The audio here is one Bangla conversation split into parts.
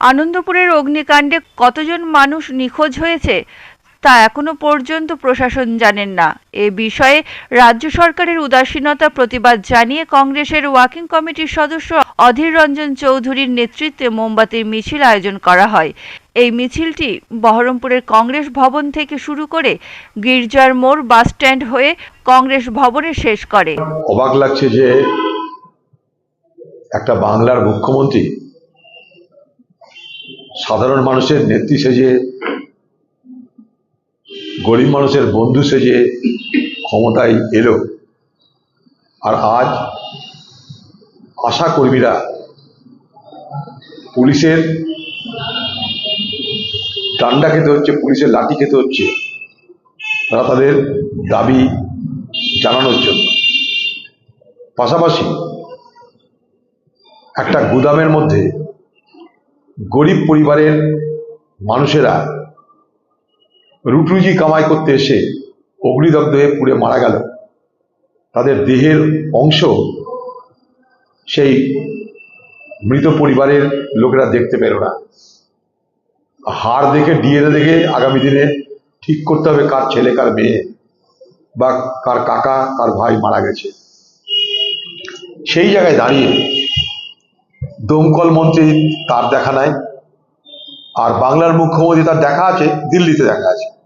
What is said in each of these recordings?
আনন্দপুরের অগ্নিকাণ্ডে কতজন মানুষ নিখোঁজ হয়েছে তা এখনও পর্যন্ত প্রশাসন জানেন না। এ বিষয়ে রাজ্য সরকারের উদাসীনতা প্রতিবাদ জানিয়ে কংগ্রেসের ওয়াকিং কমিটির সদস্য অধীর রঞ্জন চৌধুরীর নেতৃত্বে মোমবাতির মিছিল আয়োজন করা হয়। এই মিছিলটি বহরমপুরের কংগ্রেস ভবন থেকে শুরু করে গির্জার মোড় বাস স্ট্যান্ড হয়ে কংগ্রেস ভবনে শেষ করে। অবাক লাগছে যে একটা বাংলার মুখ্যমন্ত্রী সাধারণ মানুষের নেত্রী সেজে, গরিব মানুষের বন্ধু সেজে ক্ষমতায় এলো। আর আজ আশা কর্মীরা পুলিশের ডান্ডা খেতে হচ্ছে, পুলিশের লাঠি খেতে হচ্ছে, তারা তাদের দাবি জানানোর জন্য। পাশাপাশি একটা গুদামের মধ্যে গরিব পরিবারের মানুষেরা রুটরুজি কামাই করতে এসে অগ্নিদগ্ধ হয়ে পুড়ে মারা গেল। তাদের দেহের অংশ সেই মৃত পরিবারের লোকেরা দেখতে পেল না। হার দেখে, ডিএনএ দেখে আগামী দিনে ঠিক করতে হবে কার ছেলে, কার মেয়ে বা কার কাকা, কার ভাই মারা গেছে। সেই জায়গায় দাঁড়িয়ে দমকল মন্ত্রী তার দেখা নাই। আর বাংলার মুখ্যমন্ত্রী তার দেখা আছে, দিল্লিতে দেখা আছে।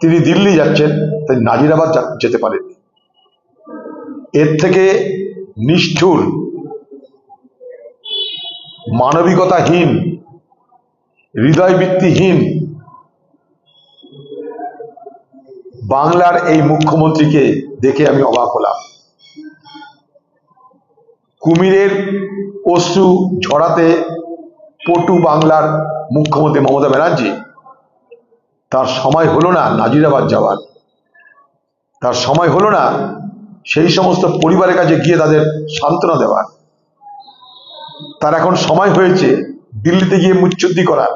তিনি দিল্লি যাচ্ছেন, তাই নাজিরাবাদ যেতে পারেননি। এর থেকে নিষ্ঠুর, মানবিকতাহীন, হৃদয়বৃত্তিহীন বাংলার এই মুখ্যমন্ত্রীকে দেখে আমি অবাক হলাম। কুমিরের অশ্রু ঝরাতে পটু বাংলার মুখ্যমন্ত্রী মমতা ব্যানার্জি, তার সময় হলো না নাজিরাবাদ যাওয়ার। তার সময় হলো না সেই সমস্ত পরিবারের কাছে গিয়ে তাদের সান্ত্বনা দেওয়ার। তার এখন সময় হয়েছে দিল্লিতে গিয়ে মুচ্ছুদ্দি করার।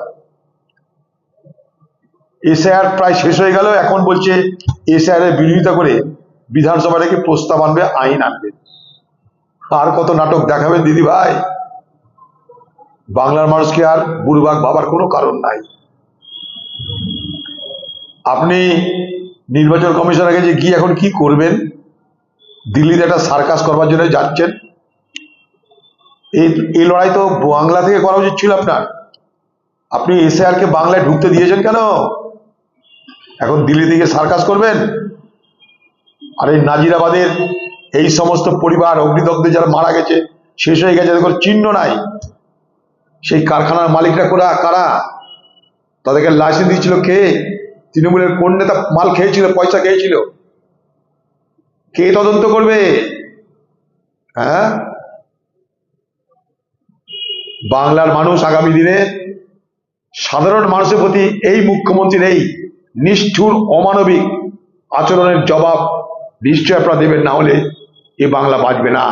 এসআইআর প্রায় শেষ হয়ে গেল, এখন বলছে এসআইআর এর বিরোধিতা করে বিধানসভা থেকে প্রস্তাব আনবে, আইন আনবে। আর কত নাটক দেখাবেন দিদি ভাই? বাংলার মানুষকে আর বুড়বাক ভাবার কোনো কারণ নাই। আপনি নির্বাচন কমিশনের কাছে গিয়ে এখন কি করবেন? দিল্লিতে একটা সার্কাস করবার জন্য যাচ্ছেন। এই এই লড়াই তো বাংলা থেকে করা উচিত ছিল আপনার। আপনি এসে আর কে বাংলায় ঢুকতে দিয়েছেন কেন? এখন দিল্লি থেকে সার্কাস করবেন? আর এই নাজিরাবাদের এই সমস্ত পরিবার অগ্নিদগ্ধে যারা মারা গেছে, শেষ হয়ে গেছে, তাদের চিহ্ন নাই। সেই কারখানার মালিকরা কোরা, কারা? তাদেরকে লাইসেন্স দিয়েছিল কে? তৃণমূলের কোন নেতা মাল খেয়েছিল, পয়সা খেয়েছিল? কে তদন্ত করবে? হ্যাঁ? বাংলার মানুষ আগামী দিনে সাধারণ মানুষের প্রতি এই মুখ্যমন্ত্রীর এই নিষ্ঠুর অমানবিক আচরণের জবাব নিশ্চয় আপনারা দেবেন, না হলে এ বাংলা বাঁচবে না।